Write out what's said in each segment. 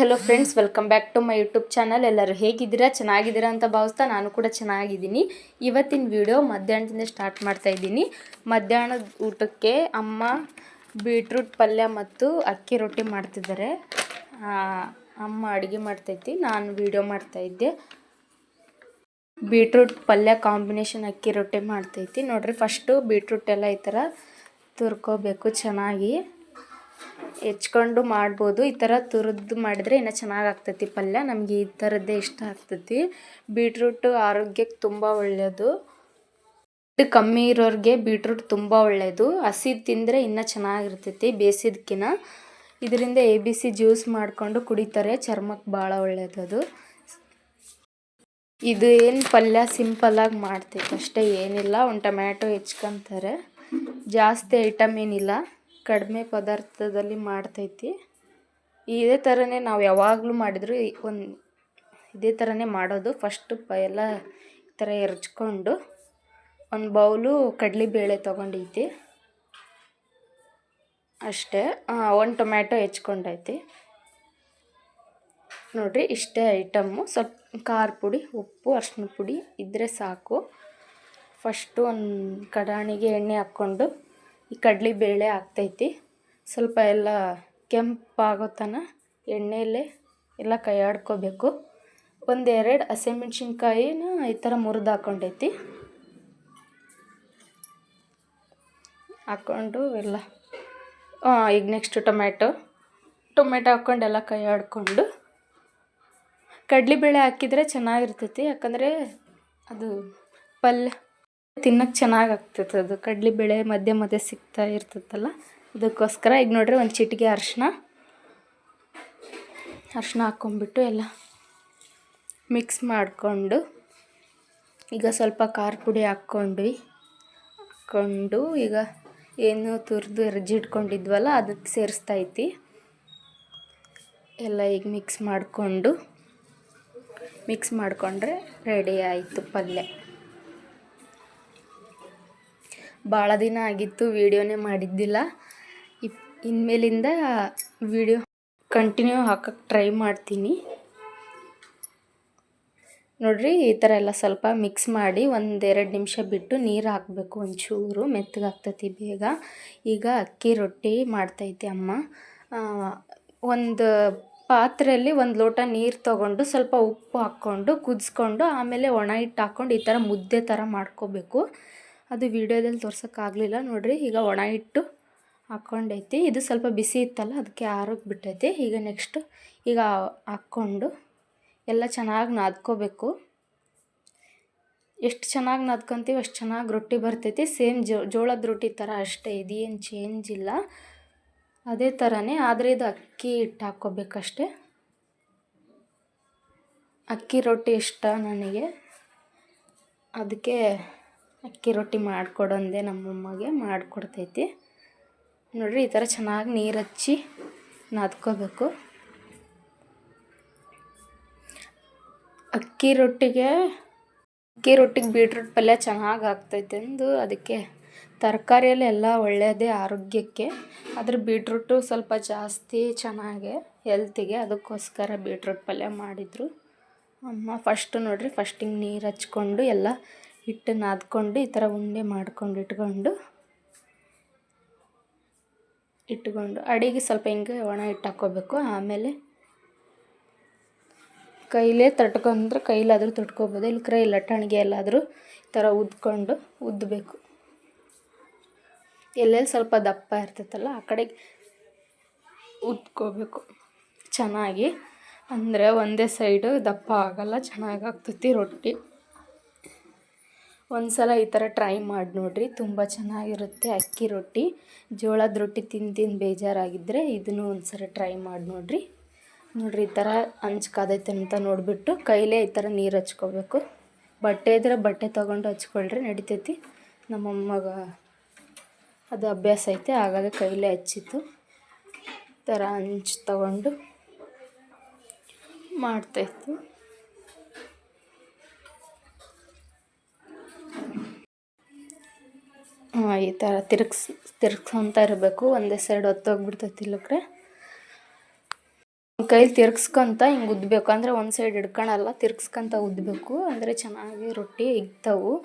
Hello friends welcome back to my YouTube channel ಎಲ್ಲರೂ ಹೇಗಿದ್ದೀರಾ? ಚೆನ್ನಾಗಿದ್ದೀರಾ ಅಂತ ಭಾವಿಸ್ತಾ ನಾನು ಕೂಡ ಚೆನ್ನಾಗಿದ್ದೀನಿ. ಇವತ್ತಿನ ವಿಡಿಯೋ ಮಧ್ಯಾಹ್ನದಿಂದ ಸ್ಟಾರ್ಟ್ ಮಾಡ್ತಾ ಇದ್ದೀನಿ. ಮಧ್ಯಾಹ್ನದ ಊಟಕ್ಕೆ ಅಮ್ಮ ಬೀಟ್ರೂಟ್ ಪಲ್ಯ ಮತ್ತು ಅಕ್ಕಿ ರೊಟ್ಟಿ ಮಾಡ್ತಿದ್ದಾರೆ. ಅಮ್ಮ ಅಡುಗೆ ಮಾಡ್ತೈತಿ, ನಾನು ವೀಡಿಯೋ ಮಾಡ್ತಾಯಿದ್ದೆ ಬೀಟ್ರೂಟ್ ಪಲ್ಯ ಕಾಂಬಿನೇಷನ್ ಅಕ್ಕಿ ರೊಟ್ಟಿ ಮಾಡ್ತೈತಿ. ನೋಡಿರಿ ಫಸ್ಟು ಬೀಟ್ರೂಟ್ ಎಲ್ಲ ಈ ಥರ ತುರ್ಕೋಬೇಕು ಚೆನ್ನಾಗಿ. ಹೆಚ್ಕೊಂಡು ಮಾಡ್ಬೋದು. ಈ ಥರ ತುರಿದು ಮಾಡಿದರೆ ಇನ್ನೂ ಚೆನ್ನಾಗಿ ಆಗ್ತೈತಿ ಪಲ್ಯ. ನಮಗೆ ಈ ಥರದ್ದೇ ಇಷ್ಟ ಆಗ್ತೈತಿ. ಬೀಟ್ರೂಟು ಆರೋಗ್ಯಕ್ಕೆ ತುಂಬ ಒಳ್ಳೆಯದು ಕಮ್ಮಿ ಇರೋರಿಗೆ ಬೀಟ್ರೂಟ್ ತುಂಬ ಒಳ್ಳೆಯದು ಹಸಿ ತಿಂದರೆ ಇನ್ನೂ ಚೆನ್ನಾಗಿರ್ತೈತಿ ಬೇಯಿಸಿದ್ಕಿನ ಇದರಿಂದ ಎ ಬಿ ಸಿ ಜ್ಯೂಸ್ ಮಾಡಿಕೊಂಡು ಕುಡಿತಾರೆ. ಚರ್ಮಕ್ಕೆ ಭಾಳ ಒಳ್ಳೆಯದು ಅದು. ಇದು ಏನು ಪಲ್ಯ? ಸಿಂಪಲ್ಲಾಗಿ ಮಾಡ್ತೈತೆ ಅಷ್ಟೇ. ಏನಿಲ್ಲ. ಒಂದು ಟೊಮ್ಯಾಟೊ ಹೆಚ್ಕೊತಾರೆ. ಜಾಸ್ತಿ ಐಟಮ್ ಏನಿಲ್ಲ. ಕಡಿಮೆ ಪದಾರ್ಥದಲ್ಲಿ ಮಾಡ್ತೈತಿ. ಇದೇ ಥರನೇ ನಾವು ಯಾವಾಗಲೂ ಮಾಡಿದ್ರು ಒಂದು ಇದೇ ಥರನೇ ಮಾಡೋದು. ಫಸ್ಟು ಪ ಎಲ್ಲ ಈ ಥರ ಎರಚ್ಕೊಂಡು ಒಂದು ಬೌಲು ಕಡಲೆಬೇಳೆ ತೊಗೊಂಡೈತಿ ಅಷ್ಟೇ ಒಂದು ಟೊಮ್ಯಾಟೊ ಹೆಚ್ಕೊಂಡೈತಿ. ನೋಡಿರಿ, ಇಷ್ಟೇ ಐಟಮ್ಮು ಸ್ವಲ್ಪ ಖಾರ ಪುಡಿ, ಉಪ್ಪು ಅರ್ಶಿನ ಪುಡಿ ಇದ್ದರೆ ಸಾಕು. ಫಸ್ಟು ಒಂದು ಕಡಾಣಿಗೆ ಎಣ್ಣೆ ಹಾಕ್ಕೊಂಡು ಈ ಕಡಲೆಬೇಳೆ ಆಗ್ತೈತಿ. ಸ್ವಲ್ಪ ಎಲ್ಲ ಕೆಂಪಾಗೋ ತನಕ ಎಣ್ಣೆಯಲ್ಲೇ ಎಲ್ಲ ಕೈ ಒಂದೆರಡು ಹಸಿಮೆಣ್ಸಿನ್ಕಾಯಿನ ಈ ಥರ ಮುರಿದು ಹಾಕೊಂಡೈತಿ. ಹಾಕ್ಕೊಂಡು ಎಲ್ಲ ಈಗ ನೆಕ್ಸ್ಟು ಟೊಮ್ಯಾಟೊ. ಟೊಮೆಟೊ ಹಾಕ್ಕೊಂಡು ಎಲ್ಲ ಕೈ ಆಡಿಕೊಂಡು ಕಡಲೆಬೇಳೆ ಹಾಕಿದರೆ ಚೆನ್ನಾಗಿರ್ತೈತಿ, ಯಾಕಂದರೆ ಅದು ಪಲ್ಯ ತಿನ್ನಕ್ಕೆ ಚೆನ್ನಾಗಿ ಆಗ್ತೈತೆ ಅದು ಕಡಲೆಬೇಳೆ ಮಧ್ಯೆ ಮಧ್ಯೆ ಸಿಗ್ತಾ ಇರ್ತೈತಲ್ಲ, ಅದಕ್ಕೋಸ್ಕರ ಈಗ ನೋಡ್ರಿ ಒಂದು ಚಿಟಿಕೆ ಅರ್ಶಿನ ಅರ್ಶಿನ ಹಾಕ್ಕೊಂಬಿಟ್ಟು ಎಲ್ಲ ಮಿಕ್ಸ್ ಮಾಡಿಕೊಂಡು, ಈಗ ಸ್ವಲ್ಪ ಖಾರ ಪುಡಿ ಹಾಕ್ಕೊಂಡ್ವಿ ಹಾಕ್ಕೊಂಡು ಈಗ ಏನು ತುರಿದು ಇಟ್ಕೊಂಡಿದ್ವಲ್ಲ ಅದಕ್ಕೆ ಸೇರಿಸ್ತೈತಿ ಎಲ್ಲ ಈಗ ಮಿಕ್ಸ್ ಮಾಡಿಕೊಂಡು ಮಿಕ್ಸ್ ಮಾಡಿಕೊಂಡ್ರೆ ರೆಡಿ ಆಯಿತು ಪಲ್ಯ. ಭಾಳ ದಿನ ಆಗಿತ್ತು ವೀಡಿಯೋನೇ ಮಾಡಿದ್ದಿಲ್ಲ. ಇನ್ಮೇಲಿಂದ ವೀಡಿಯೋ ಕಂಟಿನ್ಯೂ ಹಾಕಕ್ಕೆ ಟ್ರೈ ಮಾಡ್ತೀನಿ. ನೋಡ್ರಿ, ಈ ಥರ ಎಲ್ಲ ಸ್ವಲ್ಪ ಮಿಕ್ಸ್ ಮಾಡಿ ಒಂದೆರಡು ನಿಮಿಷ ಬಿಟ್ಟು ನೀರು ಹಾಕಬೇಕು ಒಂಚೂರು ಮೆತ್ತಗಾಗ್ತೈತಿ ಬೇಗ. ಈಗ ಅಕ್ಕಿ ರೊಟ್ಟಿ ಮಾಡ್ತೈತಿ ಅಮ್ಮ. ಒಂದು ಪಾತ್ರೆಯಲ್ಲಿ ಒಂದು ಲೋಟ ನೀರು ತೊಗೊಂಡು ಸ್ವಲ್ಪ ಉಪ್ಪು ಹಾಕ್ಕೊಂಡು ಕುದಿಸ್ಕೊಂಡು ಆಮೇಲೆ ಒಣ ಹಿಟ್ಟು ಹಾಕ್ಕೊಂಡು ಈ ಥರ ಮುದ್ದೆ ಥರ ಮಾಡ್ಕೋಬೇಕು. ಅದು ವೀಡಿಯೋದಲ್ಲಿ ತೋರ್ಸೋಕ್ಕಾಗಲಿಲ್ಲ. ನೋಡಿರಿ, ಈಗ ಒಣ ಹಿಟ್ಟು ಹಾಕ್ಕೊಂಡೈತಿ ಇದು ಸ್ವಲ್ಪ ಬಿಸಿ ಇತ್ತಲ್ಲ, ಅದಕ್ಕೆ ಆರೋಗ್ಯ ಬಿಟ್ಟೈತಿ ಈಗ ನೆಕ್ಸ್ಟು ಈಗ ಹಾಕ್ಕೊಂಡು ಎಲ್ಲ ಚೆನ್ನಾಗಿ ನಾದ್ಕೋಬೇಕು. ಎಷ್ಟು ಚೆನ್ನಾಗಿ ನಾದ್ಕೊತೀವಿ ಅಷ್ಟು ಚೆನ್ನಾಗಿ ರೊಟ್ಟಿ ಬರ್ತೈತಿ. ಸೇಮ್ ಜೋಳದ ರೊಟ್ಟಿ ಥರ ಅಷ್ಟೇ, ಇದೇನು ಚೇಂಜ್ ಇಲ್ಲ. ಅದೇ ಥರನೇ ಆದರೆ ಇದು ಅಕ್ಕಿ ಹಿಟ್ಟು ಹಾಕ್ಕೋಬೇಕಷ್ಟೆ. ಅಕ್ಕಿ ರೊಟ್ಟಿ ಇಷ್ಟ ನನಗೆ. ಅದಕ್ಕೆ ಅಕ್ಕಿ ರೊಟ್ಟಿ ಮಾಡಿಕೊಡಂದೆ ನಮ್ಮಮ್ಮಗೆ ಮಾಡಿಕೊಡ್ತೈತಿ. ನೋಡಿರಿ ಈ ಥರ ಚೆನ್ನಾಗಿ ನೀರು ಹಚ್ಚಿ ನಾದ್ಕೋಬೇಕು. ಅಕ್ಕಿ ರೊಟ್ಟಿಗೆ ಅಕ್ಕಿ ರೊಟ್ಟಿಗೆ ಬೀಟ್ರೂಟ್ ಪಲ್ಯ ಚೆನ್ನಾಗಿ ಆಗ್ತೈತೆ ಎಂದು ಅದಕ್ಕೆ ತರಕಾರಿಯಲ್ಲಿ ಎಲ್ಲ ಒಳ್ಳೆಯದೇ ಆರೋಗ್ಯಕ್ಕೆ. ಆದರೆ ಬೀಟ್ರೂಟು ಸ್ವಲ್ಪ ಜಾಸ್ತಿ ಚೆನ್ನಾಗೆ ಹೆಲ್ತಿಗೆ ಅದಕ್ಕೋಸ್ಕರ ಬೀಟ್ರೂಟ್ ಪಲ್ಯ ಮಾಡಿದರು. ಅಮ್ಮ ಫಸ್ಟು ನೋಡಿರಿ ಫಸ್ಟಿಗೆ ನೀರು ಹಚ್ಕೊಂಡು ಎಲ್ಲ ಹಿಟ್ಟು ನಾದ್ಕೊಂಡು ಈ ಥರ ಉಂಡೆ ಮಾಡ್ಕೊಂಡು ಇಟ್ಕೊಂಡು ಇಟ್ಕೊಂಡು ಅಡಿಗೆ ಸ್ವಲ್ಪ ಹಿಂಗೆ ಒಣ ಹಿಟ್ಟು ಹಾಕ್ಕೋಬೇಕು. ಆಮೇಲೆ ಕೈಲೇ ತಟ್ಕೊಂಡ್ರೆ ಕೈಲಾದರೂ ತಟ್ಕೋಬೋದು. ಇಲ್ಲಿ ಕೈ ಲಟ್ಟಣಿಗೆ ಎಲ್ಲಾದರೂ ಈ ಥರ ಉದ್ಕೊಂಡು ಉದ್ದಬೇಕು ಎಲ್ಲೆಲ್ಲಿ ಸ್ವಲ್ಪ ದಪ್ಪ ಇರ್ತೈತಲ್ಲ ಆ ಕಡೆಗೆ ಉದ್ಕೋಬೇಕು. ಚೆನ್ನಾಗಿ. ಅಂದರೆ ಒಂದೇ ಸೈಡು ದಪ್ಪ ಆಗೋಲ್ಲ ಚೆನ್ನಾಗಿ ಆಗ್ತೈತಿ ರೊಟ್ಟಿ. ಒಂದು ಸಲ ಈ ಥರ ಟ್ರೈ ಮಾಡಿ ನೋಡಿರಿ. ತುಂಬ ಚೆನ್ನಾಗಿರುತ್ತೆ ಅಕ್ಕಿ ರೊಟ್ಟಿ. ಜೋಳದ ರೊಟ್ಟಿ ತಿಂದು ತಿಂದು ಬೇಜಾರಾಗಿದ್ದರೆ ಇದನ್ನು ಒಂದು ಸಲ ಟ್ರೈ ಮಾಡಿ ನೋಡಿರಿ. ನೋಡಿರಿ ಈ ಥರ ಹಂಚ್ಕಾದೈತೆ ಅಂತ ನೋಡಿಬಿಟ್ಟು ಕೈಲೇ ಈ ಥರ ನೀರು ಹಚ್ಕೋಬೇಕು. ಬಟ್ಟೆ ಇದ್ರೆ ಬಟ್ಟೆ ತೊಗೊಂಡು ಹಚ್ಕೊಳ್ರಿ, ನಡಿತೈತಿ. ನಮ್ಮಮ್ಮಗ ಅದು ಅಭ್ಯಾಸ ಐತೆ, ಹಾಗಾಗಿ ಕೈಲೇ ಹಚ್ಚಿತ್ತು. ಈ ಥರ ಹಂಚ್ ತಗೊಂಡು ಮಾಡ್ತಾಯಿತ್ತು ಈ ಥರ ತಿರುಗ್ಸ್, ತಿರುಗ್ಸ್ಕೊತ ಇರಬೇಕು. ಒಂದೇ ಸೈಡ್ ಹೊತ್ತೋಗ್ಬಿಡ್ತೈತಿ ಇಲ್ಲಕ್ರೆ ಕೈಲಿ ತಿರ್ಗ್ಸ್ಕೊಂತ ಹಿಂಗೆ ಉದ್ದಬೇಕು ಅಂದರೆ ಒಂದು ಸೈಡ್ ಹಿಡ್ಕೊಳಲ್ಲ ತಿರ್ಗ್ಸ್ಕೊಂತ ಉದ್ದಬೇಕು ಅಂದರೆ ಚೆನ್ನಾಗಿ ರೊಟ್ಟಿ ಇಗ್ತಾವು.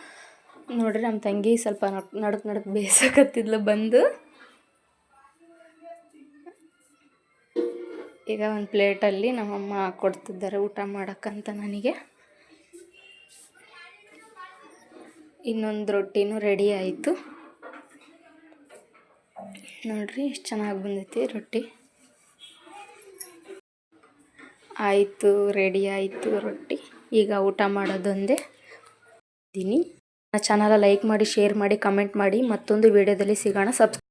ನೋಡ್ರಿ ನಮ್ಮ ತಂಗಿ ಸ್ವಲ್ಪ ನಡ್- ನಡಕ್ ನಡಕ್ ಬೇಯಿಸಕತ್ತಿದ್ಲು ಬಂದು. ಈಗ ಒಂದು ಪ್ಲೇಟಲ್ಲಿ ನಮ್ಮಮ್ಮ ಕೊಡ್ತಿದ್ದಾರೆ ಊಟ ಮಾಡೋಕ್ಕಂತ ನನಗೆ. ಇನ್ನೊಂದು ರೊಟ್ಟಿನೂ ರೆಡಿ ಆಯಿತು. ನೋಡ್ರಿ, ಎಷ್ಟು ಚೆನ್ನಾಗಿ ಬಂದೈತಿ ರೊಟ್ಟಿ. ಆಯಿತು ರೆಡಿ ಆಯಿತು ರೊಟ್ಟಿ. ಈಗ ಊಟ ಮಾಡೋದೊಂದೇ. ಇದ್ದೀನಿ ನನ್ನ ಚಾನಲ ಲೈಕ್ ಮಾಡಿ ಶೇರ್ ಮಾಡಿ ಕಮೆಂಟ್ ಮಾಡಿ. ಮತ್ತೊಂದು ವಿಡಿಯೋದಲ್ಲಿ ಸಿಗೋಣ. ಸಬ್ಸ್